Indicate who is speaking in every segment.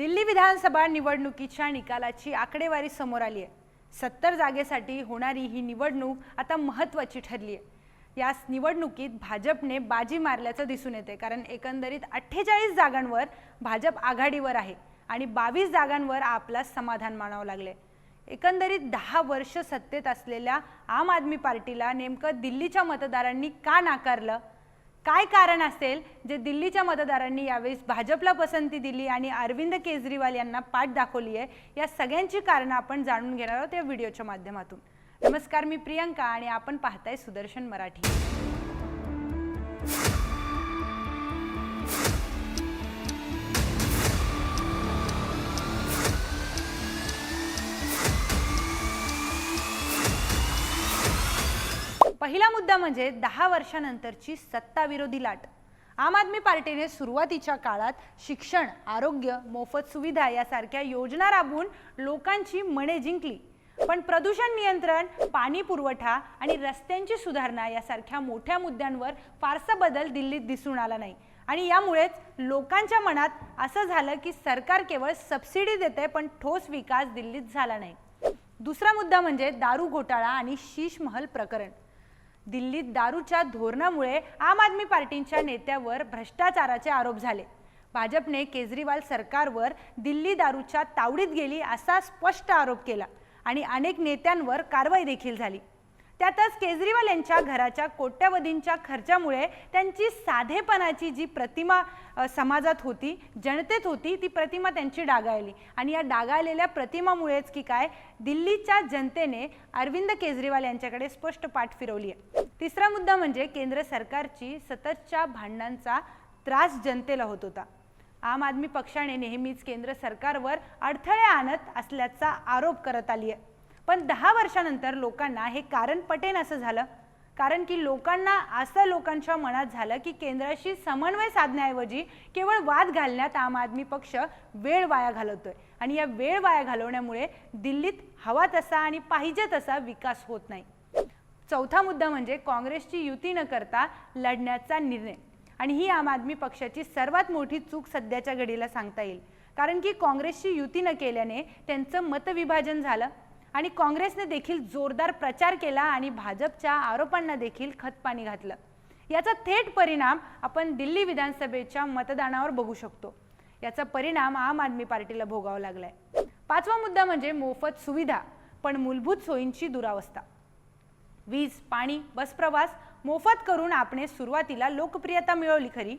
Speaker 1: दिल्ली विधानसभा निवडणुकीच्या निकालाची आकडेवारी समोर आली आहे सत्तर जागेसाठी होणारी ही निवडणूक आता महत्त्वाची ठरली आहे या निवडणुकीत भाजपने बाजी मारल्याचं दिसून येते कारण एकंदरीत अठ्ठेचाळीस जागांवर भाजप आघाडीवर आहे आणि बावीस जागांवर आपला समाधान मानावं लागले एकंदरीत दहा वर्ष सत्तेत असलेल्या आम आदमी पार्टीला नेमकं दिल्लीच्या मतदारांनी का नाकारलं? काय कारण असेल? जे दिल्लीच्या मतदारांनी यावेळेस भाजपला पसंती दिली आणि अरविंद केजरीवाल यांना पाठ दाखवली आहे या सगळ्यांची कारणं आपण जाणून घेणार आहोत या व्हिडिओच्या माध्यमातून. नमस्कार मी प्रियंका आणि आपण पाहताय सुदर्शन मराठी. पहिला मुद्दा म्हणजे दहा वर्षानंतरची सत्ताविरोधी लाट. आम आदमी पार्टीने सुरुवातीच्या काळात शिक्षण आरोग्य मोफत सुविधा यासारख्या योजना राबवून लोकांची मने जिंकली. पण प्रदूषण नियंत्रण पाणी पुरवठा आणि रस्त्यांची सुधारणा यासारख्या मोठ्या मुद्द्यांवर फारसा बदल दिल्लीत दिसून आला नाही. आणि यामुळेच लोकांच्या मनात असं झालं की सरकार केवळ सबसिडी देते पण ठोस विकास दिल्लीत झाला नाही. दुसरा मुद्दा म्हणजे दारू घोटाळा आणि शीश महल प्रकरण. दिल्लीत दारूच्या धोरणामुळे आम आदमी पार्टीच्या नेत्यावर भ्रष्टाचाराचे आरोप झाले. भाजपने केजरीवाल सरकारवर दिल्ली दारूच्या तावडीत गेली असा स्पष्ट आरोप केला आणि अनेक नेत्यांवर कारवाई देखील झाली. त्यातच केजरीवाल यांच्या घराच्या कोट्यवधींच्या खर्चामुळे त्यांची साधेपणाची जी प्रतिमा समाजात होती जनतेत होती ती प्रतिमा त्यांची डागाळली. आणि या डागाळलेल्या प्रतिमामुळेच की काय दिल्लीच्या जनतेने अरविंद केजरीवाल यांच्याकडे स्पष्ट पाठ फिरवली आहे. तिसरा मुद्दा म्हणजे केंद्र सरकारची सततच्या भांडणांचा त्रास जनतेला होत होता. आम आदमी पक्षाने नेहमीच केंद्र सरकारवर अडथळे आणत असल्याचा आरोप करत आली आहे पण दहा वर्षानंतर लोकांना हे कारण पटेन असं झालं. कारण की लोकांना असं लोकांच्या मनात झालं की केंद्राशी समन्वय साधण्याऐवजी केवळ वाद घालण्यात आम आदमी पक्ष वेळ वाया घालवतोय. आणि या वेळ वाया घालवण्यामुळे दिल्लीत हवा तसा आणि पाहिजे तसा विकास होत नाही. चौथा मुद्दा म्हणजे काँग्रेसची युती न करता लढण्याचा निर्णय. आणि ही आम आदमी पक्षाची सर्वात मोठी चूक सध्याच्या घडीला सांगता येईल. कारण की काँग्रेसची युती न केल्याने त्यांचं मतविभाजन झालं. आणि काँग्रेसने देखील जोरदार प्रचार केला आणि भाजपच्या आरोपांना देखील खतपाणी घातलं. याचा थेट परिणाम आपण दिल्ली विधानसभेच्या मतदानावर बघू शकतो. याचा परिणाम आम आदमी पार्टीला भोगावा लागलाय. पाचवा मुद्दा म्हणजे मोफत सुविधा पण मूलभूत सोयींची दुरावस्था. वीज पाणी बस प्रवास मोफत करून आपण सुरुवातीला लोकप्रियता मिळवली खरी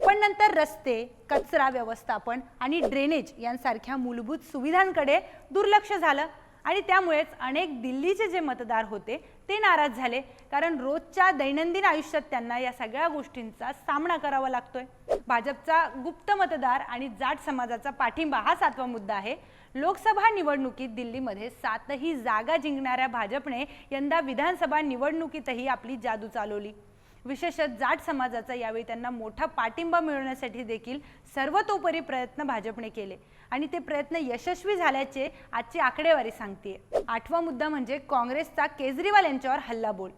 Speaker 1: पण नंतर रस्ते कचरा व्यवस्थापन आणि ड्रेनेज यांसारख्या मूलभूत सुविधांकडे दुर्लक्ष झालं. आणि त्यामुळेच अनेक दिल्लीचे जे मतदार होते ते नाराज झाले. कारण रोजच्या दैनंदिन आयुष्यात त्यांना या सगळ्या गोष्टींचा सामना करावा लागतोय. भाजपचा गुप्त मतदार आणि जाट समाजाचा पाठिंबा हा सातवा मुद्दा आहे. लोकसभा निवडणुकीत दिल्लीमध्ये सातही जागा जिंकणाऱ्या भाजपने यंदा विधानसभा निवडणुकीतही आपली जादू चालवली. विशेषतः जाट समाजाचा यावेळी त्यांना मोठा पाठिंबा मिळवण्यासाठी देखील सर्वतोपरी प्रयत्न भाजपने केले. आणि ते प्रयत्न यशस्वी झाल्याचे आजची आकडेवारी सांगते आठवा मुद्दा म्हणजे काँग्रेसचा केजरीवाल यांच्यावर हल्लाबोल.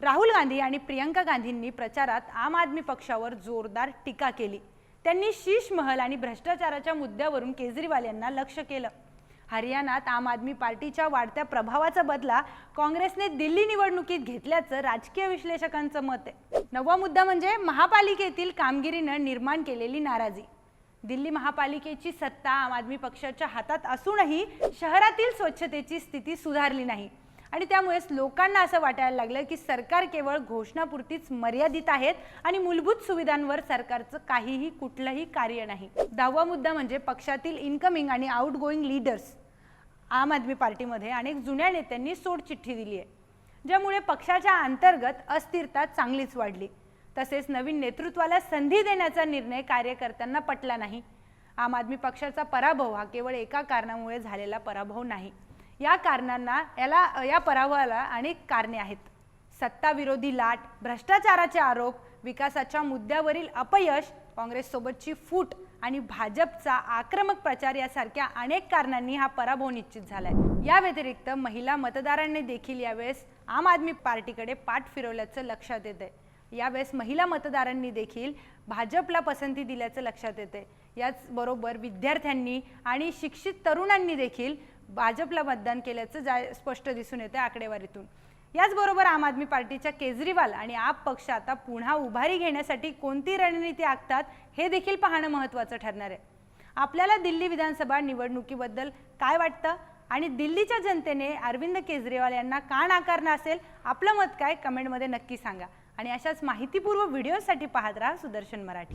Speaker 1: राहुल गांधी आणि प्रियंका गांधींनी प्रचारात आम आदमी पक्षावर जोरदार टीका केली. त्यांनी शीश महल आणि भ्रष्टाचाराच्या मुद्द्यावरून केजरीवाल यांना लक्ष केलं. हरियाणात आम आदमी पार्टीच्या वाढत्या प्रभावाचा बदला काँग्रेसने दिल्ली निवडणुकीत घेतल्याचं राजकीय विश्लेषकांचं मत आहे. नववा मुद्दा म्हणजे महापालिकेतील कामगिरीनं निर्माण केलेली नाराजी. दिल्ली महापालिकेची सत्ता आम आदमी पक्षाच्या हातात असूनही शहरातील स्वच्छतेची स्थिती सुधारली नाही. आणि त्यामुळेच लोकांना असं वाटायला लागलं की सरकार केवळ घोषणापुरतीच मर्यादित आहेत आणि मूलभूत सुविधांवर सरकारचं काहीही कुठलंही कार्य नाही. दहावा मुद्दा म्हणजे पक्षातील इन्कमिंग आणि आउटगोईंग लीडर्स आम आदमी पार्टीमध्ये अनेक जुन्या नेत्यांनी सोडचिठ्ठी दिली आहे ज्यामुळे पक्षाच्या अंतर्गत अस्थिरता चांगलीच वाढली. तसेच नवीन नेतृत्वाला संधी देण्याचा निर्णय कार्यकर्त्यांना पटला नाही. आम आदमी पक्षाचा पराभव हा केवळ एका कारणामुळे झालेला पराभव नाही. या कारणांना याला या पराभवाला अनेक कारणे आहेत. सत्ताविरोधी लाट भ्रष्टाचाराचे आरोप विकासाच्या मुद्द्यावरील अपयश काँग्रेससोबतची फूट आणि भाजपचा आक्रमक प्रचार यासारख्या अनेक कारणांनी हा पराभव निश्चित झालाय. या व्यतिरिक्त महिला मतदारांनी देखील यावेळेस आम आदमी पार्टीकडे पाठ फिरवल्याचं लक्षात येत आहे यावेळेस महिला मतदारांनी देखील भाजपला पसंती दिल्याचं लक्षात येते याचबरोबर विद्यार्थ्यांनी आणि शिक्षित तरुणांनी देखील भाजपला मतदान केल्याचं जा स्पष्ट दिसून येतं आकडेवारीतून. याचबरोबर आम आदमी पार्टीच्या केजरीवाल आणि आप पक्ष आता पुन्हा उभारी घेण्यासाठी कोणती रणनीती आखतात हे देखील पाहणं महत्त्वाचं ठरणार आहे. आपल्याला दिल्ली विधानसभा निवडणुकीबद्दल काय वाटतं? आणि दिल्लीच्या जनतेने अरविंद केजरीवाल यांना का नाकारणं असेल? आपलं मत काय? कमेंटमध्ये नक्की सांगा. आणि अशाच माहितीपूर्व व्हिडिओसाठी पाहत राहा सुदर्शन मराठी.